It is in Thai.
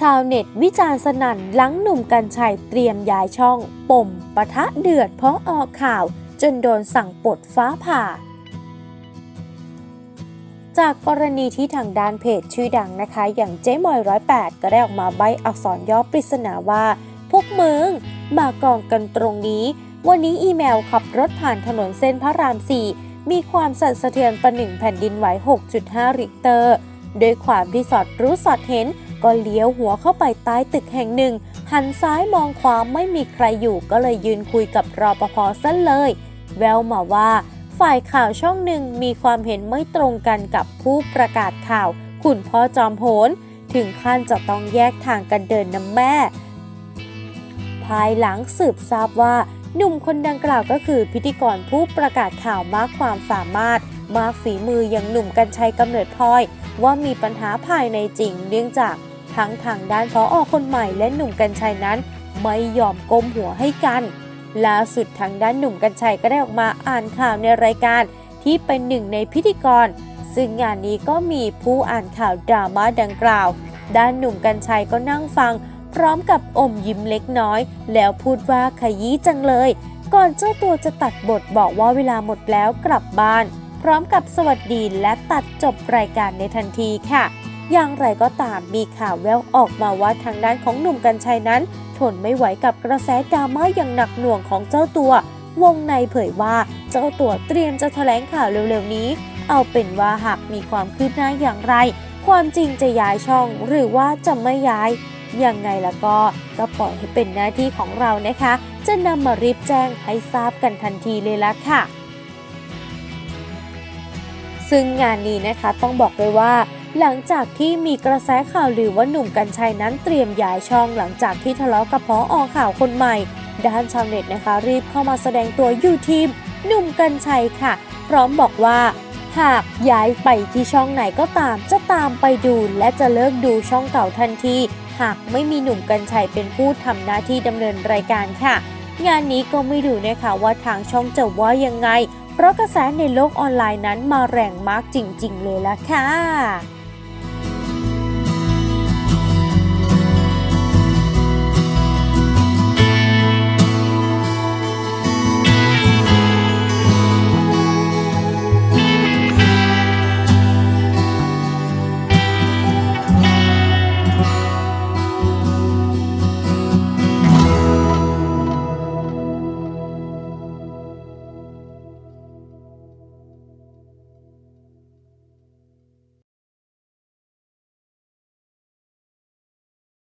ชาวเน็ตวิจารณ์สนั่นหลังหนุ่มกัญชัยเตรียมย้ายช่อง ปมปะทะเดือดเพราะออกข่าว จนโดนสั่งปลดฟ้าผ่า จากกรณีที่ทางด้านเพจชื่อดังนะคะ อย่างเจ๊มอยร้อยแปดก็ได้ออกมาใบอักษรย่อปริศนาว่า พวกมึงมากองกันตรงนี้ วันนี้อีเมลขับรถผ่านถนนเส้นพระราม4มีความสั่นสะเทือนประหนึ่งแผ่นดินไหว 6.5 ริกเตอร์ โดยความที่สอดรู้สอดเห็น ก็เลี้ยวหัวเข้าไปใต้ตึกแห่งหนึ่ง หันซ้ายมองขวาไม่มีใครอยู่ก็เลยยืนคุยกับรอปภซะเลย แววมาว่า ฝ่ายข่าวช่องหนึ่งมีความเห็นไม่ตรงกันกับผู้ประกาศข่าวคุณพ่อจอมโหน ถึงขั้นจะต้องแยกทางกันเดินน้ำแม่ ภายหลังสืบทราบว่าหนุ่มคนดังกล่าวก็คือพิธีกรผู้ประกาศข่าวมากความสามารถ มากฝีมืออย่างหนุ่มกัญชัยกำเนิดพลอย ว่ามีปัญหาภายในจริงเนื่องจาก ทั้งทางด้านพออคนใหม่และหนุ่มกัญชัยนั้น ไม่ยอมก้มหัวให้กัน ล่าสุดทางด้านหนุ่มกัญชัยก็ได้ออกมาอ่านข่าวในรายการที่เป็นหนึ่งในพิธีกร ซึ่งงานนี้ก็มีผู้อ่านข่าวดราม่าดังกล่าว ด้านหนุ่มกัญชัยก็นั่งฟัง พร้อมกับอมยิ้มเล็กน้อย แล้วพูดว่าขยี้จังเลย ก่อนเจ้าตัวจะตัดบทบอกว่าเวลาหมดแล้วกลับบ้าน พร้อมกับสวัสดีและตัดจบรายการในทันทีค่ะ อย่างไรก็ตามมีข่าวแววออกมาว่าทางด้านของหนุ่มกัญชัยนั้น ทนไม่ไหวกับกระแสดราม่าอย่างหนักหน่วงของเจ้าตัว วงในเผยว่าเจ้าตัวเตรียมจะแถลงข่าวเร็วๆนี้ เอาเป็นว่าหากมีความคืบหน้าอย่างไร ความจริงจะย้ายช่องหรือว่าจะไม่ย้ายยังไงล้วก็ก็ปล่อยให้เป็นหน้าที่ของเรานะคะ จะนำมารีบแจ้งให้ทราบกันทันทีเลยละค่ะ ซึ่งงานนี้นะคะต้องบอกเลยว่า หลังจากที่มีกระแสข่าวลือว่าหนุ่มกัญชัยนั้นเตรียมย้ายช่องหลังจากที่ทะเลาะกับพออข่าวคนใหม่ ด้านชาวเน็ตนะคะ รีบเข้ามาแสดงตัวยูทีมหนุ่มกัญชัยค่ะ พร้อมบอกว่าหากย้ายไปที่ช่องไหนก็ตามจะตามไปดูและจะเลิกดูช่องเก่าทันที หากไม่มีหนุ่มกัญชัยเป็นผู้ทำหน้าที่ดำเนินรายการค่ะ งานนี้ก็ไม่ดูนะคะว่าทางช่องจะว่ายังไง เพราะกระแสในโลกออนไลน์นั้นมาแรงมากจริง ๆ เลยละค่ะ